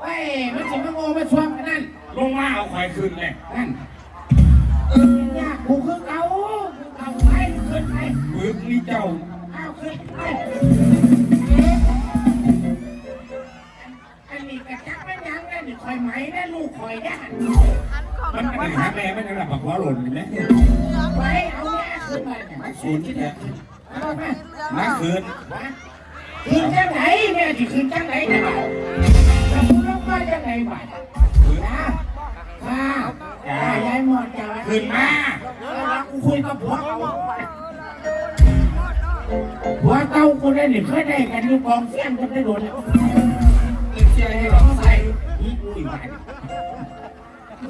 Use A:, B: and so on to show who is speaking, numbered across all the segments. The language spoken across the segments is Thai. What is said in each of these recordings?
A: เว้
B: ยมันสิมาโง่
A: มาชวง
B: กันนั่
A: น
B: ลงมาเอาควายคืนเนี่ย
A: นั่นเออยากกูคือเก่าคือเก่าไปขึ้นไป
B: มือนี่เจ้า
A: เอาขึ้นไปอันนี้กระจักมันยังนั่นนี่คอยไหมนั่นลูกคอยได้
B: มันอะไรหาแม่ไม่ได้หลับปากหัวหล่นไหม
A: ไปเอาแม่ขึ้นไปเนี่ยมันสูญที่เนี่ยเอาไป
B: มาคืน
A: มา คืนจังไหนแม่ที่คืนจังไหนนะบ่าวจะพูดว่าจังไหนบ่าวนะมาจ้ายายหมดจ้า
B: คืนมา
A: แล้วกูคุยกับผัวเขาผัวเก่ากูได้หนึ่งเคยได้กันอยู่กองเสี้ยนกันได้โดนแล้ว
B: เชียร์ให้เรา
A: ใส่อีกอุ้ยบ้าน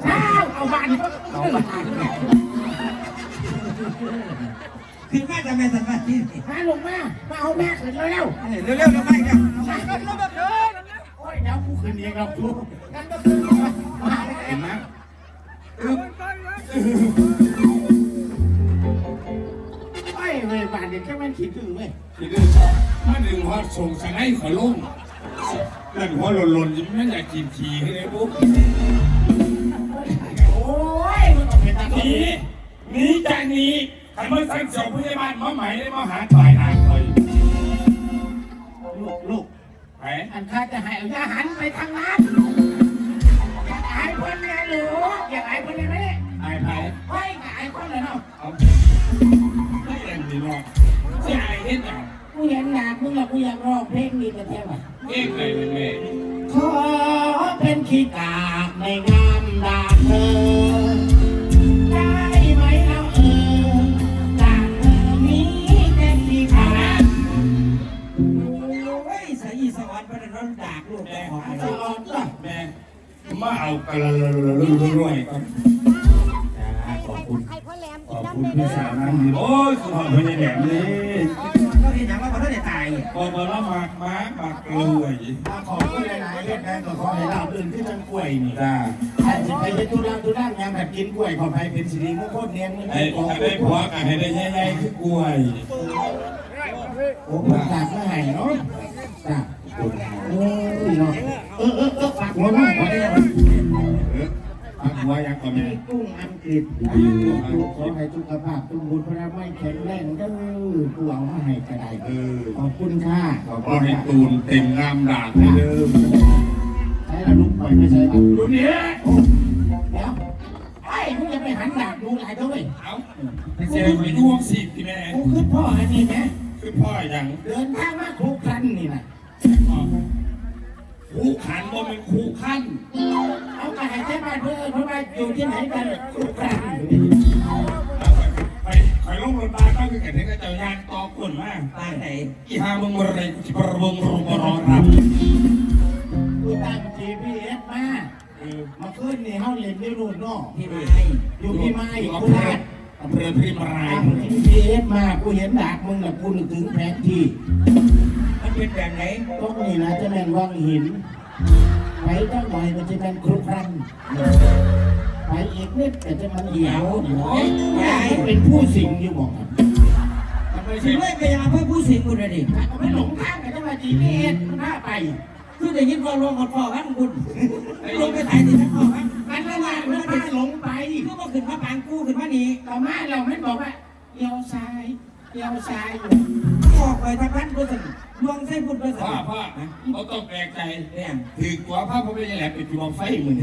A: เช้าเอาบ้านเอาบ้าน
C: คือแม่จะแม่สันมาที่นี่
A: มาลงมา มาเอาแม่ขึ้นเร็ว
C: เร็วๆแล้วไม่กัน
A: ๆโอ้ยเดี๋ยวกูขึ้นเองเราดูกันก็ขึ้นมามา
B: เห็นไหม
A: ไอ้เว้ยบ้านเด็กแค่แม่นคิดถึงเว้ย
B: ทีนี้มาดึงหัวส่งสไลด์ขอลงเล่นหัวหล่นๆยังไม่อยากกินทีให้เลยปุ๊บ
A: โอ้ยมันก็เป็นตา
B: ห
A: ดี
B: นีหนีจากนี้ ใครมาสั่งสอนพยาบาลมาใหม่ได้มาหาต่อยนางเลย
A: ลูกลูก
B: ไป
A: อันข้าจะให้เอาอย่าหันไปทางนั้นอยากอายคนไงลูกอยากอายคนไงไหม
B: ไอ้ไป
A: เฮ้ยอยากอายคนเลยเนาะ
B: เอาไม่เอ็นดีหรอกเสียไอ้เห็นอย่าง
A: กูเห็นหนักมึงละกูอยากร้องเพลงนี้กันเที่ยวอะ
B: เองเลยแม่
A: ขอเป็นขี้กากในงามดาบเธอ
C: ลูกแม่ของ
A: ตลอดก็
B: แม่มาเอากระรวยครับ
C: ขอบคุณ
B: ขอบคุณพี่สา
D: อ
B: วน้ำดีโอ้ยขอบคุณพี่แหลมเลย
C: ก็เห็นอย่างว่าเขาได้ตาย
B: พอมาแล้วมากมากมากรวย
A: ขอผู้หลายๆเฮ็ดได้ก็ขอให้ราบรื่นขึ้นจังกล้วยนี่
B: จ้า
A: ถ้าสิไปเฮ็ดธุระธุระงานแบบกินกล้วยขอให้เป็นสิริมงคลเนียงมัน
B: ไอ้ถ้าได้ผัวกันให้ได้ใหญ่ๆคือกล้วย
A: โอ้ผมฝากมาให้เนาะจ้ะ โอ้ยเนาะเออเออเออฝากหัวมึงขอได้ยัง
B: เออพักหัวยังก็ไม่
A: มีกุ้งอังกฤษขอให้สุขภาพสมบูรณ์พระไม่แข็งแรงเด้อกูเอามาให้ก็ได้
B: เออ
A: ขอบคุณค่ะ
B: ขอบคุณให้ตูนเต็มงามด่างให้เดิม
A: ใช้ละลูกปล่อยไม่ใช่บัตร
B: ดูนี่
A: เดี๋ยวไอ้มึงจะไปหันดาบดูหลายด้วย
B: เอาเสียไปดวงสิที่แม่
A: กูคือพ่ออันนี้ไหม
B: คือพ่ออย่าง
A: เดินทางมาทุกคันนี่แหละ
B: คู่ขันบ่เป็นคู่ขั้น
A: เอาไปให้ใช้บ้านเพื่อนเพราะว่าอยู่ที่ไหนกันทุกคัน
B: ไปคอยลงรถบ้านก็คือกันที่ก็จะยางต่อคนมาก
C: ตายไหน
B: อีหามึงมาอะไรกูจะประวงรูปรอรับ
A: กูตั้ง GPS มามาขึ้นนี่เขาเรียนไม่รู้เนาะ
C: พี่ไม้
A: อยู่พี่ไม้
B: อยู่
A: กู
B: อำเภอ
A: ลาด
B: อำเภอพิมราย
A: ตั้ง GPS มากูเห็นดากมึงแล้วกูนึกถึงแผนที่
C: มันเป็นแบบไหน
A: ตรงนี้นะจะเป็นวังหิน ไปจังหน่อยมันจะเป็นครุกครันไปอีกนิดแต่จะมันเหี่ยวยายเป็นผู้สิงอยู่บอกครับ
C: ถึงไม่ไปยังเพื่อผู้สิงคุณเลยดิ
A: ก็ไม่หลงทางกันจะมาจีเอ็ดหน้าไป
C: คือได้ยินว่าลงกับพ่อครับคุณลงไปถ่ายติดทั้งพ่อครั บ
A: มันละลายมันพาหลงไป
C: คือว่าขึ้นมาปางกู้ขึ้นมานี่
A: ต่อมาเราไม่บอกว่าเลี้ยวซ้ายเลี้ยวซ้ายอยู่
C: ออกไปทางนั้นด้วยสิดวงใส่พุ่นด้วยสิ
B: พ่อพ่อเขาต้องแปลกใจ
C: เนี่
B: ถือกว่าพ่อพ่อไม่ใช่แหละเป็นจุลไฟมึง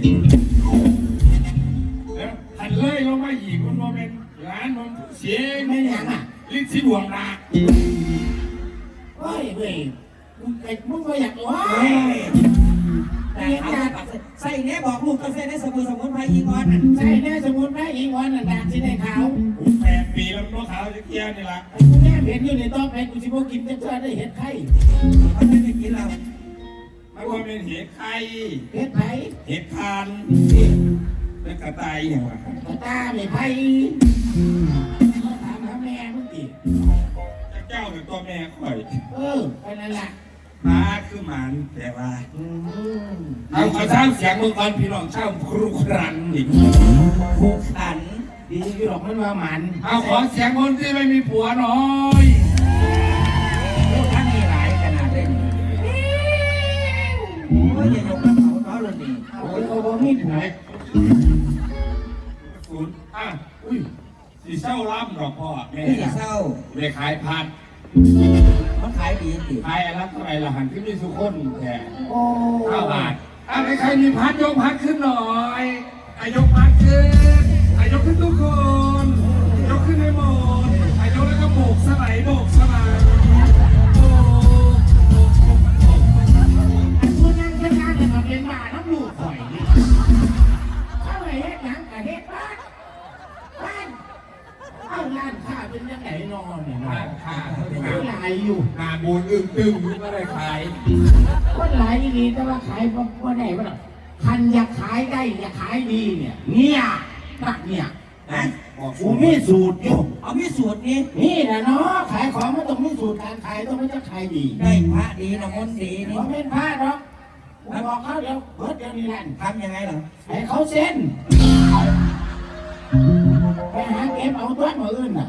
B: นเลยลงมาอีกมันโมเมนร้านผมเสียง
A: ไม่ยังอะ
B: ลิ้นสีดวงนา
A: เฮ้ยเว้ยมึงไอ้มึงก็อยากว่า
C: เฮ้ยแต่เขาตัดใส่เนี้ยบอกลูกต้องใส่ในสมุนสมุนไพรอีกก่อนน่ะ
A: ใช่แน่สมุนไพรอีกวันน่ะดากสิได้ขาว
B: ผมแปดปีแล้วน้องขาวจะเกี้ยนี่ละ
A: ไอ้กูแน่เห็นอยู่ในต้องไปกูสิบ่กินจะเจอได้เห็ดไข่
C: เขาไม่ได้กินเรา
B: ไม่ว่าเป็นเห็ดไข่
A: เห็ดไผ่
B: เห็ดคานเป็นกระต่ายอย่างไร
A: กระตาไม่ไผ่ถามหาแม่มึงดิ
B: เจ้าเป็นตัวแม่ข่อย
A: เออไปนั่นแหละ
B: มาคือหมันแต่ว่า
A: อืม
B: เอาเอาสร้างเสียงมึงก่อนพี่น้องเช่าครูครันอีก
C: ผูกขัน
A: ดีอยู่หรอกมันว่าหมัน
B: เอาขอเสียงคนที่ไม่มีผัวหน่อย
C: ลูกท่านมีหลายขนาดเล่นโอ้ยอย่ายกกระเป๋าเขาเลยนี่
A: โอ้ยเขาบ่มีผัว
B: ศูนย์อะอุ้ยสีเศร้าล่ำดอกพ่อแม่
C: นี่อย่าเศร้า
B: ไปขายพัน
C: มันขายดีสิ
B: ขายอะไรเท่าไหร่ละหันขึ้นมีสุคนแค่
A: โอ้
B: เก้าบาทอะไรใครมีพันยกพันขึ้นหน่อยอายกพันขึ้นอายกขึ้นทุกคน ยกขึ้นให้หมดอายกแล้วก็โบกสไลด์โบกสไลด์า
A: ยอยู่หนา
B: บูนอึ้งตึงไม่ได้ขาย
A: คนหลายดีแต่ว่าขายบ่บ่ได้บ่ล่ะคันอยากขายได้อยากขายดีเนี่ย เนี่ยนักเนี่ย
C: นะ
B: บอก
A: กูมีสูตรอยู่
C: เอามีสูตรนี้
A: นี่แหละเนาะขายของมันต้องมีสูตรการขายต้องไม่จะขายดี
C: ได้พระดีน้ำมนต์ดี
A: เพ
C: นี่
A: ราะเป็นพลาดหรอกกูบอกเขาเดี๋ยวเบิดเดี๋ยวนี้แหละ
C: ทำยังไงเหรอ
A: ให้เขาเซ็นไปหาเก็บเอาตัวมาอื่นน่ะ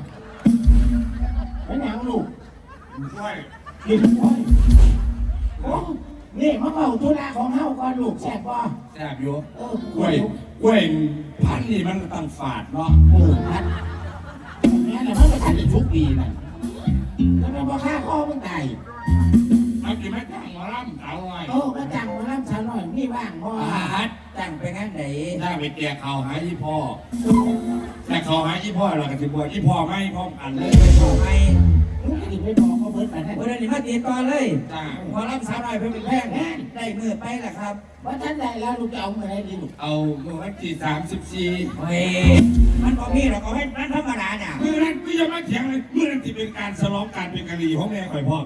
A: เป็นหยังลูก
B: ช่วย
A: กินไว้โอ้นี่มาเอาธุระของเฮาก่อนลูกแซ่บบ่
B: แซ่บอยู่
A: เออก
B: ล้วยกล้วยพันธุ์นี่มันตั้งฝาดเนาะ
A: เออพัดเนี่ยแหละมันไม่ทันจะชุกดีน่ะแล้วมันบ่ฆ่าข้อมึงตาย
B: เอากินไม่ตั้งหมาล่ำเอาไว้
A: โอ้ก็จังมาล่ำชาวน้อยนี่ว่างบ่
C: อาดตั้งไปงั้นไหน
B: ถ้าไปเตียเขาหายี่พ่อแต่เขาหายี่พ่อเราก็จะบวชยี่พ่อไม่พร้อมกันเล
C: เลยยไปบอกให้
A: มึ งจะไปบอกเขาเบิดไปนั่น
C: วันนี้มาตีต่อเลย
B: จ้า
C: พอรับสาวหน่อยเพิ่มเป็นแพงได้มือไปแหละครับ
A: ว่าท่านใดแล้วลูกจะเอาเมื่อไหรดีลูก
B: เอาเมื่อวันที่สามสิบสี่
C: เฮ้ยมันบอกมีเราก็ให้นั่นธรรมดาเนี่ย
B: เมื่อนั้นก็ยังไม่เถียงเลยเมื่อนั้นที่เป็นการฉลองการเป็นกะหรี่ของแม่ข่อยพ่อ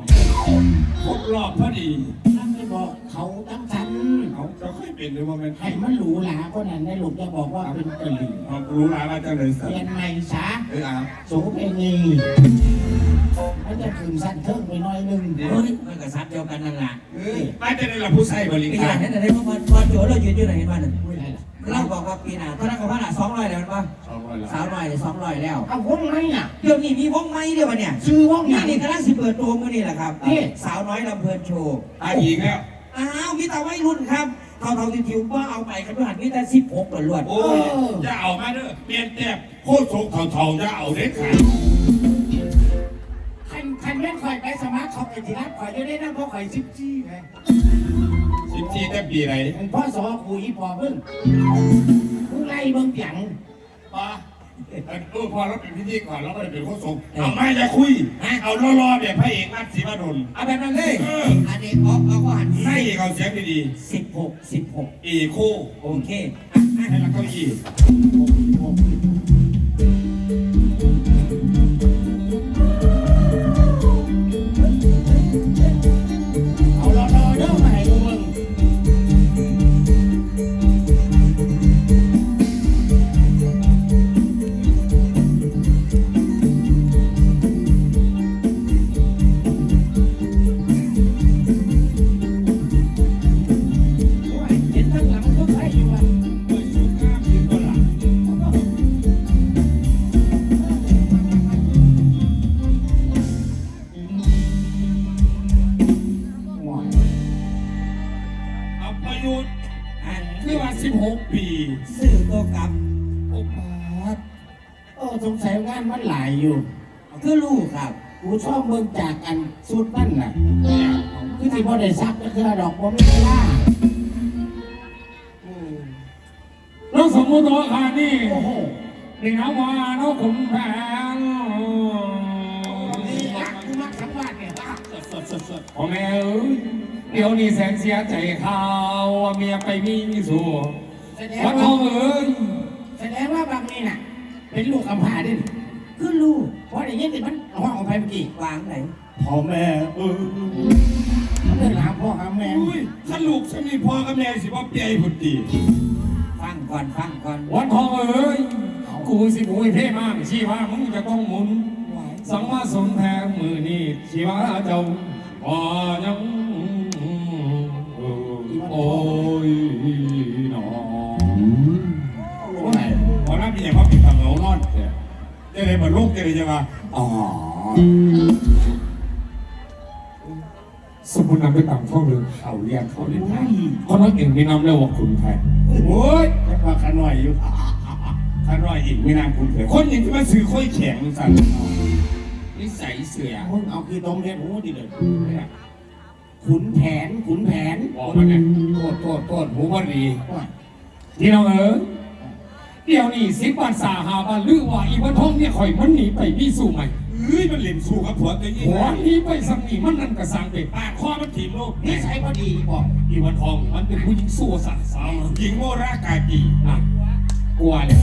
B: ครบรอบพอดี
A: นั่นไม่บอกเขาตั้งฉัน
B: เขาจะค่อยเป็นหรือว่ามัน
A: ให้มันหรูหราคนนั้นได้ลูกจะบอกว่าเป็นกะหรี่
B: เขารู้แล้วว่าจะเลยสั
A: เรียนใหม่ซะ
B: เออเอา
A: สูงเพนี มันจะขึ้นสั้นเทิงไปหน่อยหนึง
C: เฮ้ยมันก็ซัดเดียวกันนั่นแหละ
B: เออไม่จะได้รับผู้ใช้บริ
C: ปีห
B: กา
C: น้ารนั่นไหนพอพอโจเรายืนอยู่ไหนเห็นบ้าน
A: ไม่ได้ล่ะ
C: เราบอกว่าปีหน้าตอนนั้นก็ว่าหน้าสองร้อยแล้วป่ะ
B: สองร้อยละ
C: สาวหน่อยสองร้อยแล้ว
A: เอาวงไหมอะ
C: เดี๋ยวนี้มีวงไม้เดียวเนี่ย
A: ซื้อวงไหน
C: นี่นี่กำลังสิเปิดตัวมือนี่แหละครับ
A: นี่
C: สาวน้อยลำเพลินโชว์
B: ตายอีกแล้ว
C: อ้าวมีแต่วัยรุ่นครับเท่าเท่าที่ทิวว่าเอาไปกันด้วยหันมีแต่สิบหกล้วน
B: โอ้ยจะเอามาเด้อเปลี่ยนแต้มโคตรโศกเท่าๆจะเอาเด็ดขาด
A: คันคันแม่นคอยไปสมัครเขาไปที่รับคอยจะได้นั่งเพราะคอยซิบจี้ไง
B: สิบสี่แต่ปีไหน
A: เป็นพ่อสอคุยพอเพิ่งมึงไล่เบิ่งเปียง
B: ปะเออพอเราเป็นพิธีก่อนเราไม่ได้เป็นโคตรโศกเอาไม่จะคุย เอาล่อๆแบบพระเอกนัดศรีมาดล
C: ๆเอาแบบนั้นเลย
B: เออ
C: อันนี้เอาเอาก็หัน
B: ให้เอาเสียงดี
C: สิบหกสิบหก
B: ๆอีคู่
C: โอเคอะอะ
B: ให้เราเก้าอี้
A: เอา
B: คือ
C: ลูกครับ
A: กูชอบเบิ่งจากอันสุดนั่นน่ะ
B: เนี่ย
A: คือที่พ่ได้ซักก็คือดอกบ่มีเวลา
B: แล้วสมมติว่าคานี่
A: โอ้โห
E: นี่น้องว่าน้องขุนแผน
A: นี่รักกูมักทั้งวันเนี่ยรักสดสดสด
E: พ่อแม่เอ้ยเดี๋ยวนี้แสนเสียใจข่าวว่าเมียไปมีสู่
A: แสดง
E: วัดท
A: ว่า
E: องเอ้ย
A: แสดงว่าบางนี่น่ะ เป็นลูกกำพร้าดิ
C: คือลูก
A: เพราะอย่างนี้ติมันห้องของใครเมื่อกี้
C: วางไหน
A: พ่อแม่เออเรื่องราวพ่อกับแม่
E: อุ้ยถ้าลูกฉันมีพ่อกับแม่สิว่าเปียพุ่นตี
C: ฟังก่อนฟังก่อน
E: วัดทองเอ้ยกูสิบุยเพ่มากชีว่ามึงจะต้องหมุน สังมาสมแทนมือนี่ชีวะเจ้าพอยังโอ้ย จะเลยมาลูกจะเลยจะมาอ๋อสมมุตินำไปต่ำท่องเรือเขาเรียกเขาเรียนไทยเพราะนักเก่งมีน้ำเรียกว่าคุณไทยโอ้ยแต่ว่าขาน่อยอยู่ขาน่อยอีกไม่นานคุณเถอะคนอย่างที่มาซื้อค่อยแข็งสั่นนิสัยเสือ
A: มึงเอาคือตรงเรียนหูดิเลยขุนแผนขุนแผน
E: บอกมันเนี่ยโทษโทษโทษหูวันดีที่น้องเอ๋ย เดี๋ยวนี้สิบบาทสาหาบาทลือว่าอีวันทองเนี่ยข่อยมันหนีไปมีสู่ใหม่เอ้ยมันเล่นสู้กับผัวตัวนี้ผัวหนีไปสักหนีมันนั่นกระสังเป็ดปากคอมันถีบโลก
A: นิสัยพอดีบอก
E: อีวันทองมันเป็นผู้หญิงสู้สัตว์สาวหญิงโมรากากีอะกลัวเลย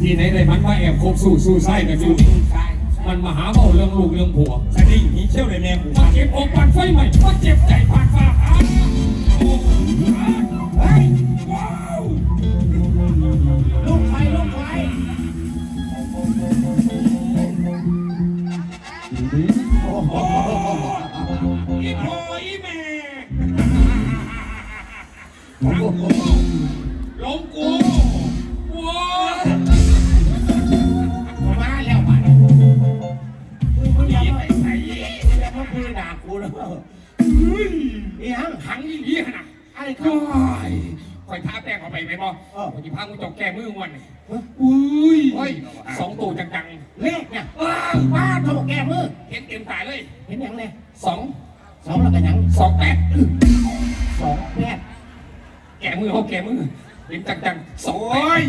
E: ที่ไหนเลยมันมาแอบคบสู้สู้ไส้กันอยู่
A: ใช่
E: มันมาหาเบาเรื่องลูกเรื่องผัว
B: สดิ้งหีเชี่ยวในแม่กู
E: มาเก็บอกปันไฟใหม่มาเจ็บใจผ่านฟ้าผ่านโอ้โห
A: ล
E: งกูว้าว
A: มาแล้วมาแล้วมึงอย่ามาใส่อย่ามาพูดด่ากูนะนี่ฮะ
E: ขังอีหลีขนาด
A: อะไรครั
E: ก้อยคอยท้าแป้งเข้าไปไหมบอ
A: เออ
E: วันที่พากูจกแก้มือวันอุ้ยเฮ้ยสองตัวจังๆ
A: เลขเนี่ยว้าวว้าโถแก้มือ
E: เห็นเต็มตายเลย
A: เห็นยังไง
E: สอง
A: สองแล้วกันยัง
E: สองแปด
A: สองแปด
E: ก้มือเขาแก้มือเห็นจังๆสองแป
B: โอ้
E: ด
B: ย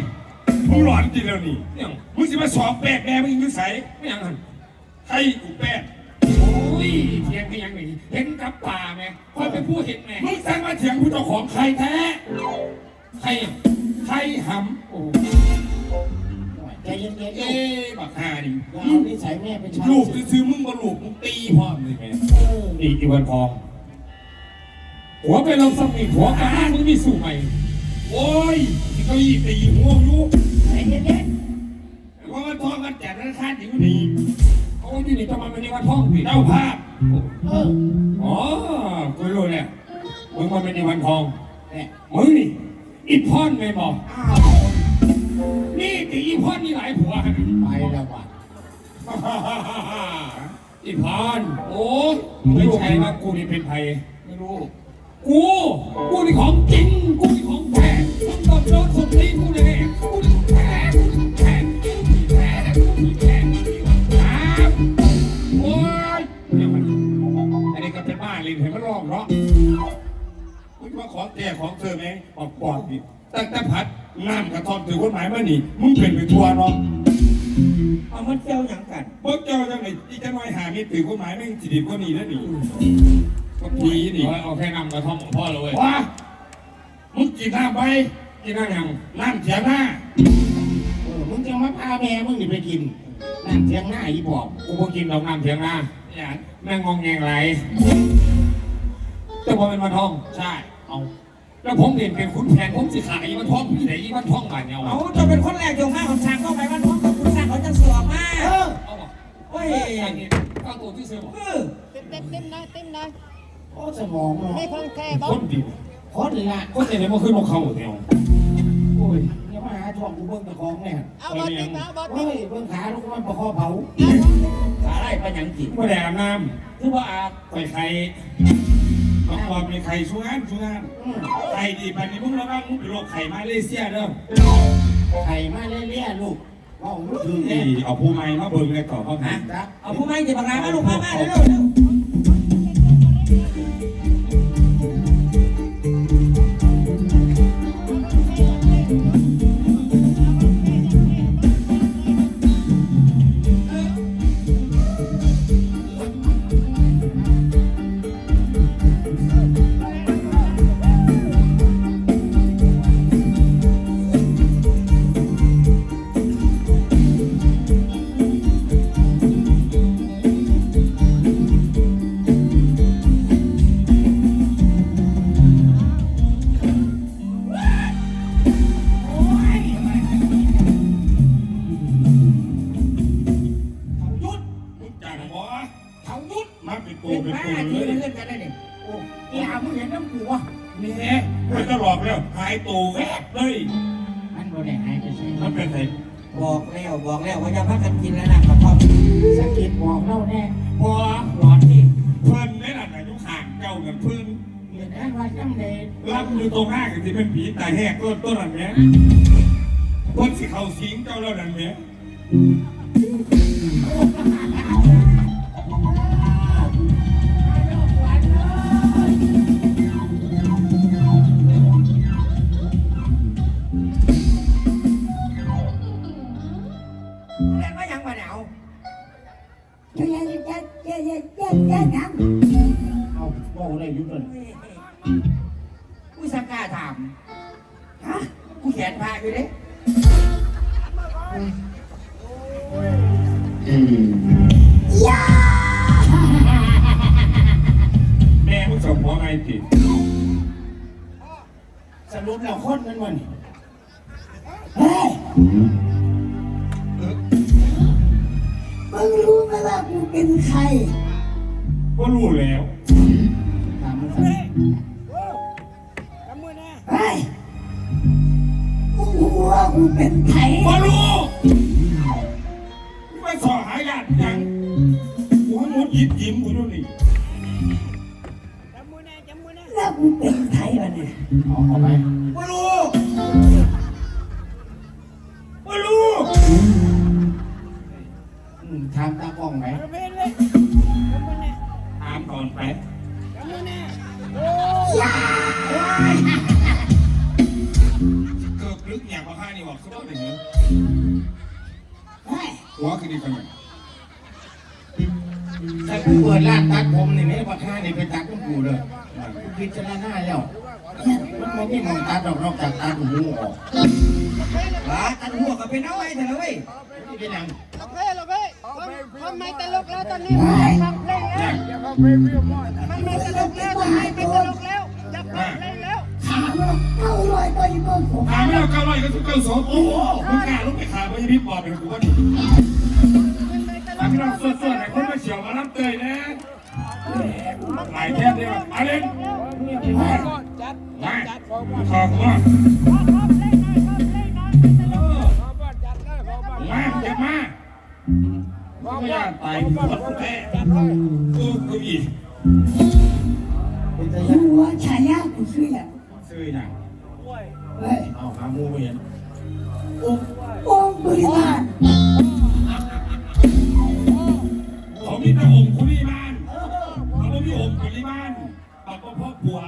B: มึงหลอนจริงแล้วนี่
E: เนี่ย
B: มึงสิมาสอบแปดแม่มึงอยู่ใส่
E: ไม่ยังหัน
B: ให้กูแปด
E: โอ้ยเทียงก็ยังไม่เห็นกับตาไหมคอยเป็นผู้เห็นไหม
B: มึงสั่งมาเถียงผู้เจ้าของใครแท้
E: ใคร
B: ใครห
E: โอ้
A: ใจเย็นๆำเอ๊
B: เอ๊ะบักฮาดิ
A: เอานิสัยแม่เป็นชาว
B: ลูกซื้อๆมึงมาลูกมึงตีพ่อมึงแม่
A: เออ
E: นี่อีวันทอง หัวไปเราสมิหัวกระด้างมึงมีสู่ใหม่
B: โอ้ยที่เก้าอี้ตีหัวอยู่
A: ใจเย็น
B: เพราะว่าทองกันจัดราคาอยู่นี่
E: โอ้ยอยู่นี่ทำไมไม่ได้วันทองผิด
B: เจ้าภาพ
A: ๆเออ
E: อ๋อกูรู้แล้วมึงมาเป็นอีวันทอง
A: เนี่ย
E: มึงนี่อีพอนไม่บอก
A: อ้าว
E: นี่ตีอีพอนนี่หลายผัวฮะ
A: ไปแล้วว่ะ
E: อีพอนโอ้ยไม่ใช่ว่ากูนี่เป็นไทย
B: ไม่รู้
E: กู กูนี่ของจริง กูนี่ของแท้มึงต้องโดนสมตีกูเลยกูนี่ของแท้กูนี่แท้กูนี่แท้กูนี่แท้ครับโอ้ยเดี๋ยมันอันนี้ก็เป็นบ้าเลยเห็นมันร้องเนาะ
B: มึงมาขอแก่ของเธอไหมออกปอดนี่ตั้งแต่พัดน้ำกระท่อมถือกฎหมายมาหนีมึงเป็นไปทัวร์เนาะ
C: เอามันเจ้าหยังกันเพ
B: วกเจ้าจังไหนอีจะน้อยหาไม่ถือกฎหมายไม่สิดีก็นี่แล้วหนี ก็ดีนี่
E: เอาแค่นำกระท่อมของพ่อเลยเว้ย
B: ว้ามึงกินน้ำไป
E: กินนั่งยัง
B: น้ำเถียงหน้า
A: เออมึงจะมาพาแม่มึงนี่ไปกินนั่งเทียงหน้าอีบอก
E: กูบ่กินดอกน้ำเถียงนา
B: อย่าง
E: แม่งงองแงงไรแต่พอเป็นวันทอง
B: ใช่
E: เอาแล้วผมเรียนเป็นขุนแผนผมสิขายอีวันทองพี่ไหนอีวันทองบ้านเนี่ย
C: เอา
E: เอา
C: จะเป็นคนแรกโยงมากของช้างเข้าไปบ้านท้องกับคุณช้างเขาจะสวมมา
A: เออ
E: เอาบ่
C: โอ้ย
E: อันนี้เข้าตัวที่เสือบอก
C: เออ
F: เต้นเต้นเต้นนะเต้นนะ
A: โอ้สมองเนาะ
F: ไม่คล่องแคล่บ้า
E: คนดี
A: โคตรเลยละ
E: คนไหนมาขึ้นมาเข้าแถว
A: โอ้ยอย่ามาหาช่องกูเบิ่งตะของเนี่ย
F: เอาบอลติดนะบอลติ
A: เฮ้
F: ด
A: ยเบิ่งขาลูกมันประคอเผา
C: ขาไล่ไปหยังกิน
E: ไม่ได้อาบน้
A: คือว่าอาบำ
E: ไปใคร
B: ต้องบอกมีใครช่วยงานช่วยงาน
A: อืม
B: ไข่ดีปันนี้มึงระวังมึงเป็นโรคไข่มาเลเซียเด้อ
A: ไข่มาเรื่อยๆลูกว่าผมถือ
B: นี่
A: เนี่ย
B: เอาผู้ใหม่มาเบิ่งเลยต่อพ่อฮะ
A: ครับ
C: เอาผู้ไม่จะบังลามาลูกมามาเร็วเร็ว
B: แล้วหายตัวแวบเลย
A: มันบ่ได้หายไปใช่
B: มันเป็นไง
C: บอกแล้วบอกแล้วว่าอย่าพักกันกินแล้วนะกระท่อม
A: สะกิดบอกเล่าแน่
B: พอ
C: หลอนที่
B: เพิ่นได้หลังอายุห่างเจ้าเงินเพิ่น
A: เห็นได้ว่าจังเลย
B: รับอยู่ตรงหน้ากันที่เป็นผีตายแหกต้นต้นนั่นเนี้ยเพิ่นสิเขาสิงเจ้าแล้วนั่นเนี้ย
C: เอา
A: บอกได้อยุ่เลย
C: กูสังกล้าถามฮะกูแขนพาอยู่เด้ยา
B: แม่มึงสมองไงติ
A: สรุปแล้วคนมันวันเฮ้
G: มึงรู้ไหมว่ากูเป็นใคร
B: ก็รู้แล้ว
A: ถามมันสิ
G: เฮ้ยมึงรู้ว่ากูเป็นใคร
B: ก็รู้ไม่สอหายาดยังกูให้มุดหยิบยิ้มกูดูนี่
G: แล้วกูเป็นใครวะเนี่ย
A: เอาเอาไป
C: กูรู้
A: พิจารณาแล้วมันไม่ได้มองตัดดอกนอกจากตัดหูออก
C: หลาตันหัวก็เป็นเอาไว้เถอะนะเว้ย
A: นี่เป็นหยัง
F: โอเคโอเคทำไมตลกแล้วตอนนี้มันฟังเพลงแล้วมันไม่ตลกแล้วทำไมไม่ตลกแล้วอย่าฟังเพลงแล้ว
G: ถามว่าเก้าร้อยก็ยังไม่ผม
B: ถามไม่เอาเก้าร้อยก็ทุกเก้าสองโอ้โหมึงกล้าลุกไปขาไม่ยิบปอบเป็นกูว่าดี
F: มันไม่ตล
B: ถาม
F: ก
B: พี่น้องสดๆให้คนมาเฉียวมารับเตยนะ หลายแค่เดียวอาเล่นมาขอบคุณมาเจ็บมาไม่อยากตายกูแท้กูกูอีก
A: เป็นใจ
G: กูว่าฉายากูชื่ออะไร
B: ซื้ออย่าง
G: เฮ้ย
A: เอาหามูไม่เห็น
G: องค์บริวาร
B: เขามีแต่อง ผัว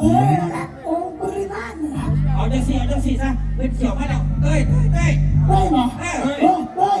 G: เออละองค์บริวารนะ
C: เอาจังสี่เอาจังสี่ซะเป็นเสี่ยวมาแล้วเอ้ยเอ้ยเอ้ย
G: เฮ้ยบอก
C: เอ้ย
G: เฮ้ยเฮ้ย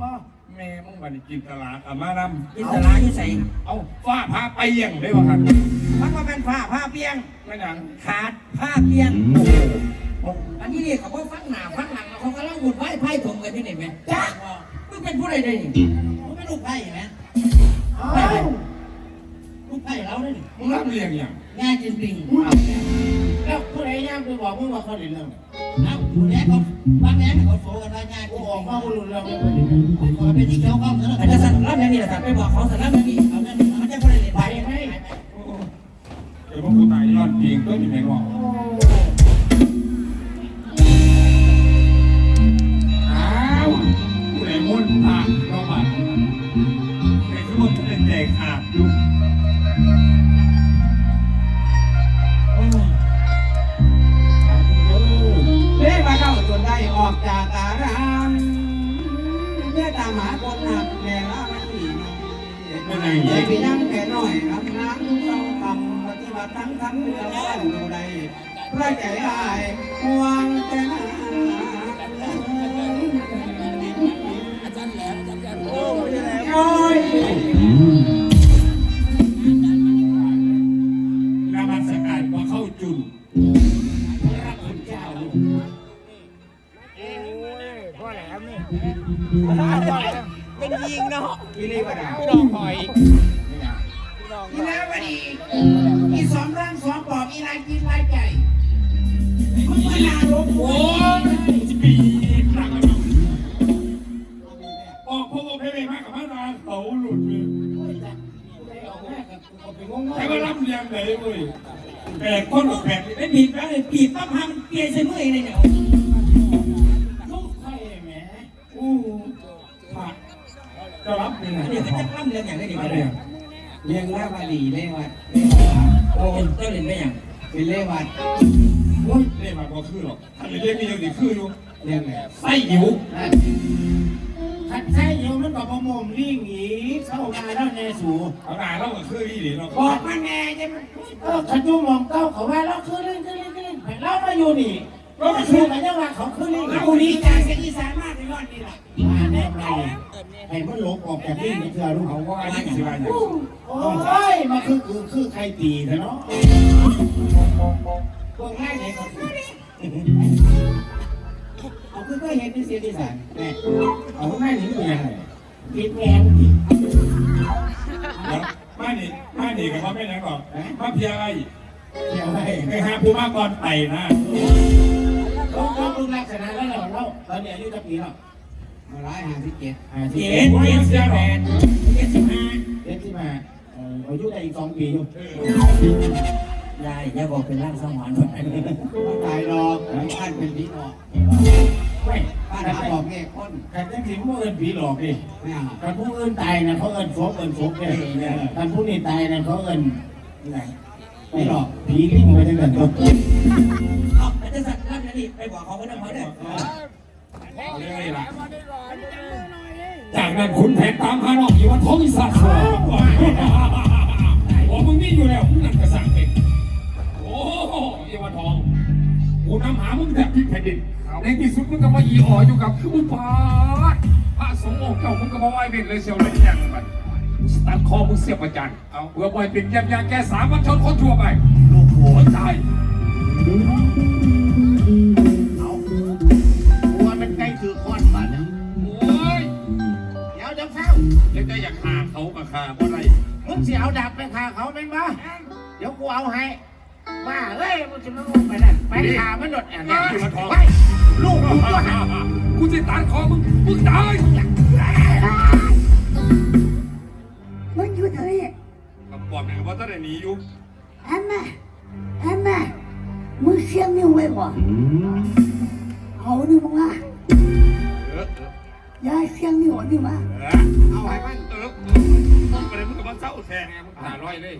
A: บ่
B: แม่มึงวันนี้กินตลาดอามาด
C: อินสระอยู่ใส่
B: เอาฟ้าพาไปยังได้ป่ะครับ
C: มันก็เป็นผ้าผ้าเปียง
B: ไม่หนัง
C: ขาดผ้าเปียงอันนี้นี่เขาบอกฟังหนาฟังหลังเขากำลังหุ่นไหวไพ่ถมกันที่ไหนไหมจ้ามึงเป็นผู้ใดได้นี่มึงเป็นลูกไพ่ไหม
A: เอ้า
C: ลูกไพ่เราได้นี่
B: มึงรับเรียงยัง
C: งานจริงจริง
A: เอาแล้วผู้ใดย่างไปบอกมึงว่าเขาเล่นเรื่อง
C: เอ้าผู้แรกเขา บางแรกเขาโผล่กันว่างาน
A: กู
C: กู
A: อ
C: อก
A: มา
C: มา
A: บุรุษเรื่องนี้
C: ขอเป็นที่เกี่ยวข้องนะอาจจะสั่นรับอย่างนี้แหละสั่นไปบอกเขาสั่นรับอย่างนี้เอาเนี่ยมันจะผู้ใดเล่น
A: ไป
C: ไป
A: ไหม
B: เดี๋ยวพวกกูตายยอดจริงก็อยู่ในหม้ออ้ เป
C: ลี่ยนใส่
A: มื
B: อเนี่ยลูก
C: ใค
B: รแหมอู้ผัดจะรับยังไง
C: เดี๋ยวก็จะร่ำเรื่องอย่างนี้ดี
B: อะ
C: ก
B: ไร
C: ว่า
B: อะ
C: เรียงหน้ามาลีเล่วัดโอ้เจ้าเล่นได้ยังเป็นเล่วัด
B: ว่าอ
A: ย่างสิ
B: ว่าอย่าง
A: โอ้ยมาคือคือคือใครตีเนาะพวกง่ายไหนก็คือเอาคือก็เห็นที่เสียที่สานแน่เอาง่ายหนีเป็นยังไงผิดแผนผิด
B: แล้วมาหนีมาหนีกับว่าไม่ยังหรอกมาเพียอะไร
A: เกี่ยวอะไร
B: ไปหาผู้มาก่อนไปนะ
A: เราเราดูลักษณะแล้วเราเราตอนนี้อายุจะปีแล้ว
C: มาร้อยห้าสิบเจ็ด
A: ห้าสิบ
C: เจ็
A: เอ็
C: ด
A: ด
C: เจ็ดสิบแปดเจ็ดสิบห้า
A: เจ็ดสิบห้าเอ่ออายุได้อีกสองปีอยู่
C: ยายอย่าบอกเป็นร่างสมองคนนั้น
A: ไม่ตายหรอกท่านเป็นผีหลอกไม่
C: ป้า
A: ท่าน
C: ถาม
A: บบอ
C: อกกแม่คน
A: การที่ถึงผู้อื่นผีหลอกดิ
C: ไม่เอา
A: การผู้อื่นตายนะเขาเอินศพเอินศพเนี่ยการผู้นี้ตายนะเขาเอินไหนไม่หรอกผีลิ่งไปทั้งนั้นตัว
C: เอาไปจะสั่งร่ำนะดิไปบอกเขาไว้นะเขาเด้
B: นั้นขุนแผนตามหาน้องอีวันทองอีสัตว์สัวโอ้มึงนี่อยู่แล้วมึงนั่นกระสังเป็นโอ้อีวันทองกูนำหามึงแทบพิษแผ่นดินในที่สุดมึงก็มาอีอ๋ออยู่กับอุปาทพระสงฆ์องค์เจ้ามึงก็มาไหว้เบ็ดเลยเชียวเลยยังมันสตัดคอมึงเสียบประจันเอาเพื่อปล่อยเป็นยำยาแกสามัญชนคนทั่วไปลูกโหนตาย
A: ขา
B: กับฆ่าเพราะอะไร
A: มึงเสียเอาดาบไปฆ่าเขาเป็นปะเดี๋ยวกูเอาให้บ้าเอ้ยมึงจะมาลงไปนั่นไปฆ่ามันหนดแอนเนี่ยไปลูกมึงก็หา
B: กูจะตัดคอมึงมึงตาย
G: มึงอยู่ไหน
B: กับบอกเลยว่าตั้งแต่หนีอยู่
G: แอมแม่แอมแม่มึงเสียงนิ้วไว้บ่เอานี่มึงมา
B: เออ
G: ย้ายเสียงนิ้วนี่มา
B: เออเอาให้มัน มึงกับมันเศร้าแทงไงมึงหาร้อยเลย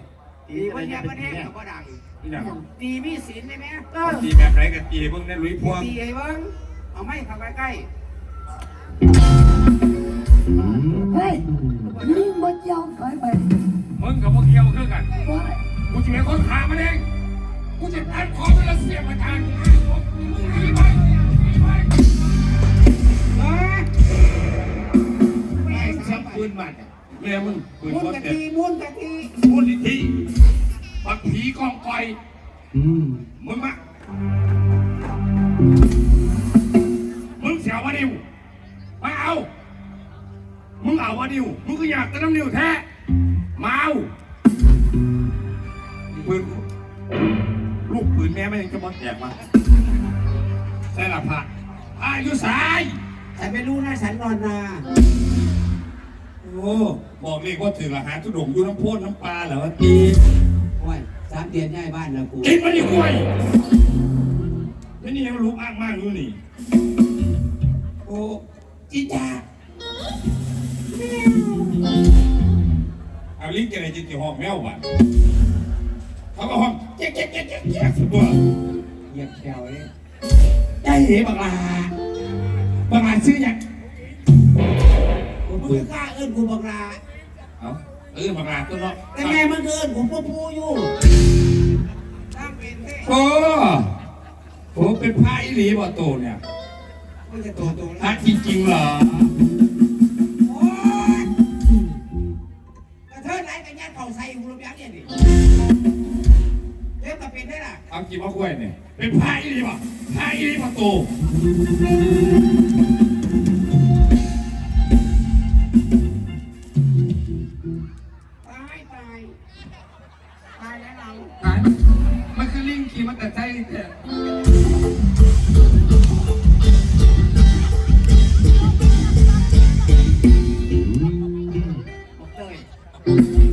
A: ตีมันแย่มันแย่กับบ่ดัง
B: นี่นะ
A: ตีมีศีลได้ไหมเออ
B: ตีแบบไหนกับตีมึงเนี่ยลุยพวง
A: ตีไอ้เบิ้งเอาไม้เข้าไปใกล้
G: เฮ้ยลิงบ่ยอมถอยไป
B: มึงกับพวกเกี่ยวคือกัน
G: ว่า
B: กูจะเป็นคนขามันเองกูจะตัดคอมันแล้วเสียบอาจารย์มึงหนีไปหนีไป
A: แม่งชักปืนบัด
B: แม่มึงปืน
A: มุน
B: รถ
A: กะ
B: เด็ด
A: ทีมุนกะที
B: พูดอีกทีบักผีกองกอยมึงมามึงเสียวะนิวมาเอา มึงเอาวะนิวมึงก็อยากจะน้ำนิวแท้มาเอาปืนลูกปืนแม่ไม่ยังจะมาแตกมาใช่ละพระอายุสาย
A: ฉันไม่รู้นะฉันนอนนา
B: โอ้บอกเลยว่าถือละหาทุดงอยู่น้ำโพดน้ำปลาเหรอวะตี
C: โอ้ยสามเดือนย้ายบ้านแล้วกู
B: กินมันดีกว่าไม่นี่ยังลุกอ้างมากอยู่นี่โอ้จีจ้าเอาลิ้นกันอะไรจิตติห้องแมวบ้านเขาก็ห้องแจ๊กแจ๊กแจ๊กแจ๊กแจ๊กสุดตัว
C: เหยียบแถวเลย
B: ได้เหบักลาบักลาซื้อยัง
H: คือกล้าเอิ้นกูบอกลา
B: เอาเออมากราบตัวเนาะ
H: แต่แม่มันก็เอิ้นผมพ่อพูอยู่
I: ตั้งเป็นแค่
B: โอ้ผมเป็นพระอิหลีบ่โตเนี่ย
I: ไม่จะโตโต
B: พระจริงๆเหรอ
I: โอ้ยกระเทินไหนกันยันเข่าใส่หูรูปยักษ์เนี่ยดิเล็บตะเป็นได้ล่ะ
B: เอากี่ว่าคุยเนี่ยเป็นพระอิหลีบ่พระอิหลีบ่โต
I: ต
J: มันคือลิงขี่มันแต่ใจแต่